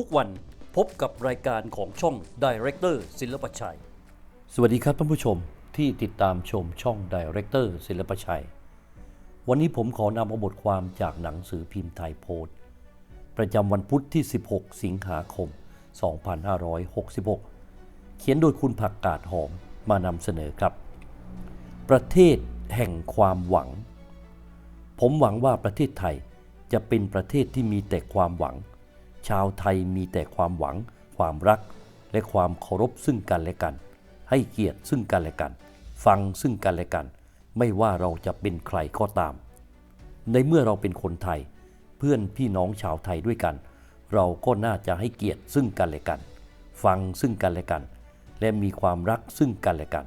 ทุกวันพบกับรายการของช่อง Director ศิลปชัย สวัสดีครับท่านผู้ชมที่ติดตามชมช่อง Director ศิลปชัย วันนี้ผมขอนำเอาบทความจากหนังสือพิมพ์ไทยโพสต์ ประจำวันพุธที่ 16 สิงหาคม 2566 เขียนโดยคุณผักกาดหอมมานำเสนอครับ ประเทศแห่งความหวัง ผมหวังว่าประเทศไทยจะเป็นประเทศที่มีแต่ความหวัง ชาวไทยมีแต่ความหวัง ความรัก และความเคารพซึ่งกันและกัน ให้เกียรติซึ่งกันและกัน ฟังซึ่งกันและกัน ไม่ว่าเราจะเป็นใครก็ตาม ในเมื่อเราเป็นคนไทย เพื่อนพี่น้องชาวไทยด้วยกัน เราก็น่าจะให้เกียรติซึ่งกันและกัน ฟังซึ่งกันและกัน และมีความรักซึ่งกันและกัน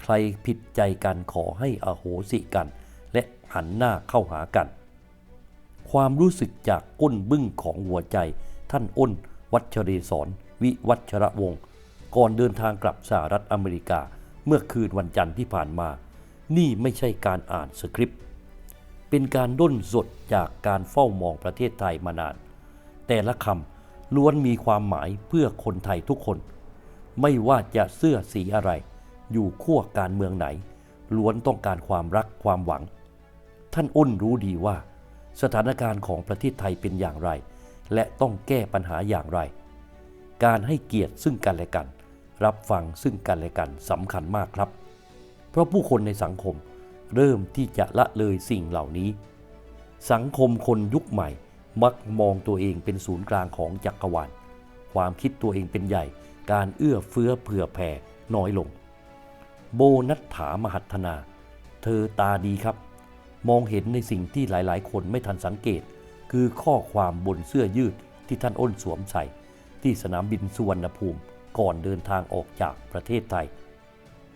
ใครผิดใจกันขอให้อโหสิกัน และหันหน้าเข้าหากัน ความรู้สึกจากก้นบึ้งของหัวใจ ท่านอ้น วัชรีสอนวิวัชระวงศ์ก่อนเดินทางกลับสหรัฐอเมริกาเมื่อคืนวันจันทร์ที่ผ่านมา นี่ไม่ใช่การอ่านสคริปต์ เป็นการด้นสดจากการเฝ้ามองประเทศไทยมานาน แต่ละคำล้วนมีความหมายเพื่อคนไทยทุกคน ไม่ว่าจะเสื้อสีอะไร อยู่ขั้วการเมืองไหน ล้วนต้องการความรักความหวัง ท่านอ้นรู้ดีว่า สถานการณ์ของประเทศไทยเป็นอย่างไร และต้องแก้ปัญหาอย่างไร การให้เกียรติซึ่งกันและกัน รับฟังซึ่งกันและกันสำคัญมากครับ เพราะผู้คนในสังคมเริ่มที่จะละเลยสิ่งเหล่านี้ สังคมคนยุคใหม่มักมองตัวเองเป็นศูนย์กลางของจักรวาล ความคิดตัวเองเป็นใหญ่ การเอื้อเฟื้อเผื่อแผ่น้อยลง โบนัฐถามหัฒนา เธอตาดีครับ มองเห็นในสิ่งที่หลายๆ คนไม่ทันสังเกต คือข้อความบนเสื้อยืดที่ท่านอ้นสวมใส่ ที่สนามบินสุวรรณภูมิก่อนเดินทางออกจากประเทศไทย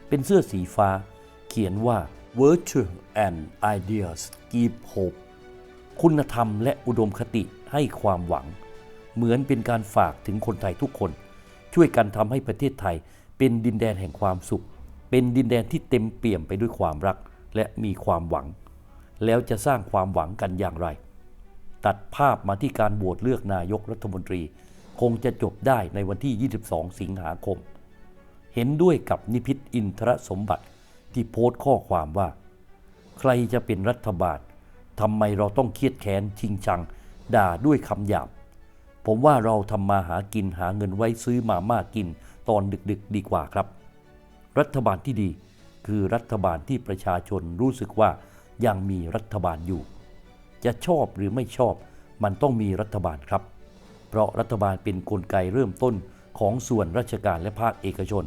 เป็นเสื้อสีฟ้า เขียนว่า Virtue and Ideas Give Hope คุณธรรมและอุดมคติให้ความหวัง เหมือนเป็นการฝากถึงคนไทยทุกคน ช่วยกันทำให้ประเทศไทย เป็นดินแดนแห่งความสุข เป็นดินแดนที่เต็มเปี่ยมไปด้วยความรัก และมีความหวัง แล้วจะสร้างความหวังกันอย่างไร ตัดภาพมาที่การโหวตเลือกนายกรัฐมนตรี คงจะจบได้ในวันที่ 22 สิงหาคม เห็นด้วยกับนิพิษอินทรสมบัติที่โพสต์ข้อความว่า ใครจะเป็นรัฐบาลทำไมเราต้องเครียดแค้นชิงชัง ด่าด้วยคำหยาบ ผมว่าเราทำมาหากินหาเงินไว้ซื้อมาม่ากินตอนดึกๆดีกว่าครับ รัฐบาลที่ดีคือรัฐบาลที่ประชาชนรู้สึกว่า ยังมีรัฐบาลอยู่ จะชอบหรือไม่ชอบมันต้องมีรัฐบาลครับ เพราะรัฐบาลเป็นนกลไกเริ่มต้นของส่วนราชการและภาคเอกชน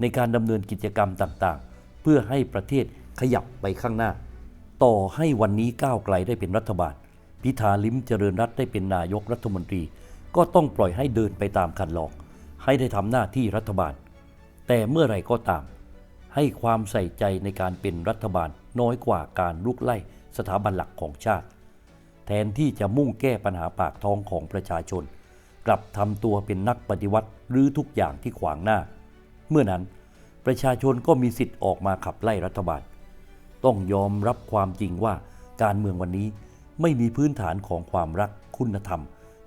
ในการดำเนินกิจกรรมต่างๆ เพื่อให้ประเทศขยับไปข้างหน้า ต่อให้วันนี้ก้าวไกลได้เป็นรัฐบาล พิธาลิมเจริญรัตได้เป็นนายกรัฐมนตรี ก็ต้องปล่อยให้เดินไปตามคันลอง ให้ได้ทำหน้าที่รัฐบาล แต่เมื่อไรก็ตาม ให้ความใส่ใจในการเป็นรัฐบาล น้อยกว่าการลุกไล่สถาบันหลักของชาติ แทนที่จะมุ่งแก้ปัญหาปากท้องของประชาชน กลับทำตัวเป็นนักปฏิวัติหรือทุกอย่างที่ขวางหน้า เมื่อนั้นประชาชนก็มีสิทธิ์ออกมาขับไล่รัฐบาล ต้องยอมรับความจริงว่าการเมืองวันนี้ไม่มีพื้นฐานของความรักคุณธรรม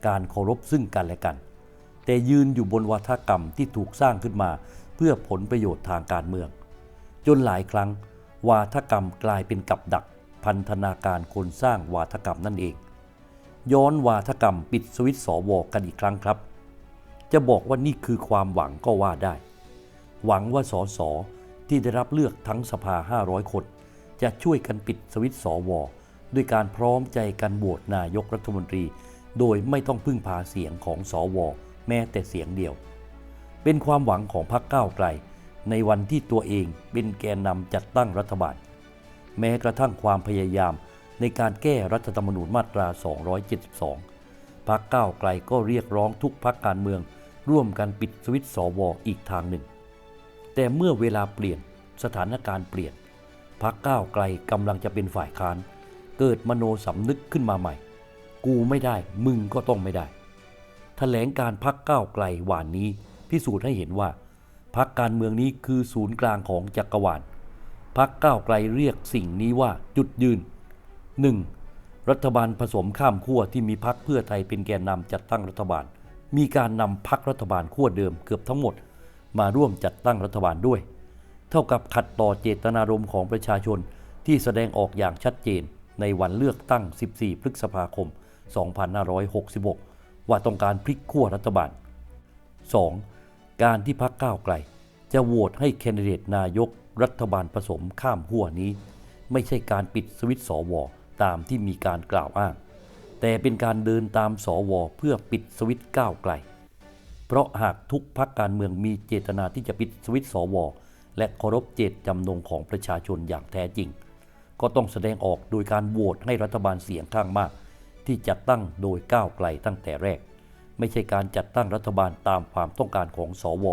การเคารพซึ่งกันและกัน แต่ยืนอยู่บนวัฒกรรมที่ถูกสร้างขึ้นมา เพื่อผลประโยชน์ทางการเมือง จนหลายครั้ง วาทกรรมกลายเป็นกับดักพันธนาการคนสร้างวาทกรรมนั่นเอง ย้อนวาทกรรมปิดสวิตช์สวกันอีกครั้งครับ จะบอกว่านี่คือความหวังก็ว่าได้ หวังว่าสสที่ได้รับเลือกทั้งสภา 500 คน จะช่วยกันปิดสวิตช์สวด้วยการพร้อมใจกันโหวตนายกรัฐมนตรี โดยไม่ต้องพึ่งพาเสียงของสว แม้แต่เสียงเดียว เป็นความหวังของพรรคก้าวไกล ในวันที่ตัวเองเป็นแกนนำจัดตั้งรัฐบาล แม้กระทั่งความพยายามในการแก้รัฐธรรมนูญมาตรา 272 พรรคก้าวไกลก็เรียกร้องทุกพรรคการเมือง ร่วมกันปิดสวิตช์สวออีกทางหนึ่ง แต่เมื่อเวลาเปลี่ยนสถานการณ์เปลี่ยนพรรคก้าวไกลกำลังจะเป็นฝ่ายค้าน เกิดมโนสำนึกขึ้นมาใหม่ กูไม่ได้มึงก็ต้องไม่ได้แถลงการพักก้าวไกลหวานนี้พิสูจน์ให้เห็นว่า พักการเมืองนี้คือศูนย์กลางของจักรวาลพักก้าวไกลเรียกสิ่งนี้ว่าจุดยืน 1. รัฐบาลผสมข้ามขั้วที่มีพักเพื่อไทยเป็นแกนนำจัดตั้งรัฐบาล มีการนำพักรัฐบาลขั้วเดิมเกือบทั้งหมด มาร่วมจัดตั้งรัฐบาลด้วย เท่ากับขัดต่อเจตนารมณ์ของประชาชนที่แสดงออกอย่างชัดเจนในวันเลือกตั้ง 14 พฤษภาคม 2566 ว่าต้องการพลิกขั้วรัฐบาล 2. การที่พักก้าวไกล จะโหวตให้แคนดิเดตนายกรัฐบาลผสมข้ามขั้วนี้ ไม่ใช่การปิดสวิตช์สวตามที่มีการกล่าวอ้าง แต่เป็นการเดินตามสวเพื่อปิดสวิตก้าวไกล เพราะหากทุกพักการเมืองมีเจตนาที่จะปิดสวิตช์สวและเคารพเจตจำนงของประชาชนอย่างแท้จริง ก็ต้องแสดงออกโดยการโหวตให้รัฐบาลเสียงข้างมาก ที่จัดตั้งโดยก้าวไกลตั้งแต่แรก ไม่ใช่การจัดตั้งรัฐบาลตามความต้องการของสว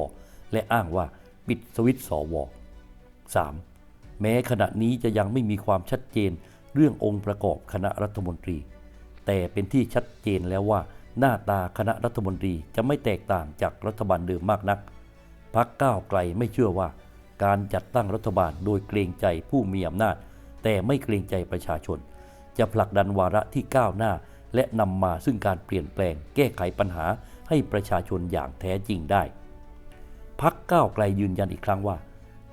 และอ้างว่าปิดสวิตช์สว 3. แม้ขณะนี้จะยังไม่มีความชัดเจนเรื่ององค์ประกอบคณะรัฐมนตรี แต่เป็นที่ชัดเจนแล้วว่า หน้าตาคณะรัฐมนตรีจะไม่แตกต่างจากรัฐบาลเดิมมากนักพักก้าวไกลไม่เชื่อว่า การจัดตั้งรัฐบาลโดยเกรงใจผู้มีอำนาจ แต่ไม่เกรงใจประชาชน จะผลักดันวาระที่ก้าวหน้า และนำมาซึ่งการเปลี่ยนแปลงแก้ไขปัญหาให้ประชาชนอย่างแท้จริงได้ พักก้าวไกลยืนยันอีกครั้งว่า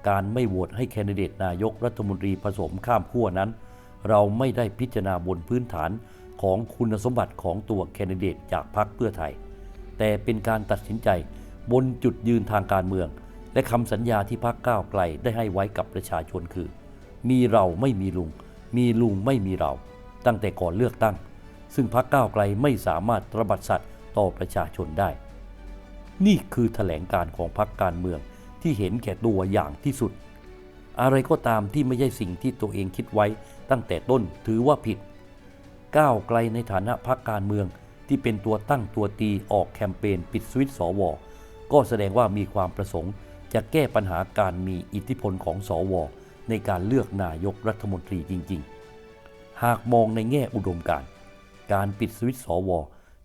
การไม่โหวตให้แคนดิเดตนายกรัฐมนตรีผสมข้ามขั้วนั้น เราไม่ได้พิจารณาบนพื้นฐานของคุณสมบัติของตัวแคนดิเดตจากพรรคเพื่อไทย แต่เป็นการตัดสินใจบนจุดยืนทางการเมือง และคำสัญญาที่พรรคก้าวไกลได้ให้ไว้กับประชาชนคือ มีเราไม่มีลุง มีลุงไม่มีเรา ตั้งแต่ก่อนเลือกตั้ง ซึ่งพรรคก้าวไกลไม่สามารถตระบัดสัตย์ต่อประชาชนได้ นี่คือแถลงการของพรรคการเมืองที่เห็นแก่ตัวอย่างที่สุด อะไรก็ตามที่ไม่ใช่สิ่งที่ตัวเองคิดไว้ตั้งแต่ต้นถือว่าผิด ก้าวไกลในฐานะพรรคการเมืองที่เป็นตัวตั้งตัวตีออกแคมเปญปิดสวิตช์สว ก็แสดงว่ามีความประสงค์ จะแก้ปัญหาการมีอิทธิพลของสว ในการเลือกนายกรัฐมนตรีจริง ๆ หากมองในแง่อุดมการณ์ การปิดสวิตช์สว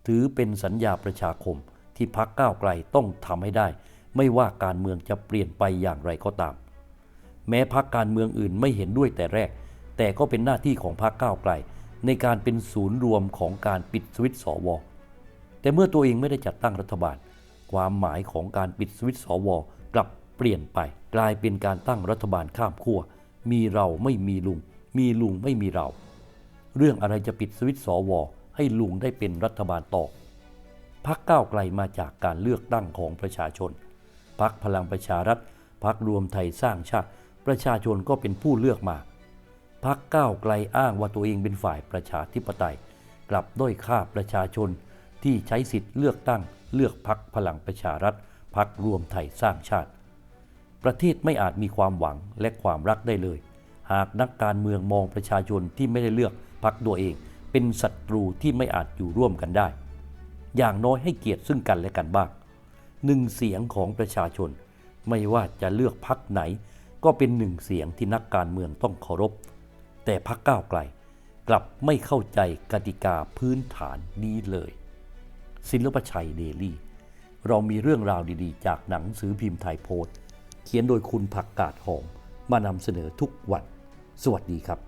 ถือเป็นสัญญาประชาคมที่พักก้าวไกลต้องทำให้ได้ ไม่ว่าการเมืองจะเปลี่ยนไปอย่างไรก็ตาม แม้พักการเมืองอื่นไม่เห็นด้วยแต่แรก แต่ก็เป็นหน้าที่ของพรรคก้าวไกล ในการเป็นศูนย์รวมของการปิดสวิตช์สวแต่เมื่อตัวเองไม่ได้จัดตั้งรัฐบาล ความหมายของการปิดสวิตช์สวกลับเปลี่ยนไป กลายเป็นการตั้งรัฐบาลข้ามขั้วมีเราไม่มีลุง มีลุงไม่มีเรา เรื่องอะไรจะปิดสวิตช์สวให้ลุงได้เป็นรัฐบาลต่อพักก้าวไกลมาจากการเลือกตั้งของประชาชน พักพลังประชารัฐ พักรวมไทยสร้างชาติ ประชาชนก็เป็นผู้เลือกมา พักก้าวไกลอ้างว่าตัวเองเป็นฝ่ายประชาธิปไตย กลับด้อยค่าประชาชนที่ใช้สิทธิ์เลือกตั้ง เลือกพักพลังประชารัฐ พักรวมไทยสร้างชาติ ประเทศไม่อาจมีความหวังและความรักได้เลย หากนักการเมืองมองประชาชนที่ไม่ได้เลือก พักตัวเอง เป็นศัตรูที่ไม่อาจอยู่ร่วมกันได้ อย่างน้อยให้เกียรติซึ่งกันและกันบ้างหนึ่งเสียงของประชาชน ไม่ว่าจะเลือกพักไหน ก็เป็นหนึ่งเสียงที่นักการเมืองต้องเคารพ แต่พักก้าวไกลกลับไม่เข้าใจกติกาพื้นฐานนี้เลย ศิลปชัยเดลี่ เรามีเรื่องราวดีๆ จากหนังสือพิมพ์ไทยโพสต์ เขียนโดยคุณผักกาดหอมมานำเสนอทุกวัน สวัสดีครับ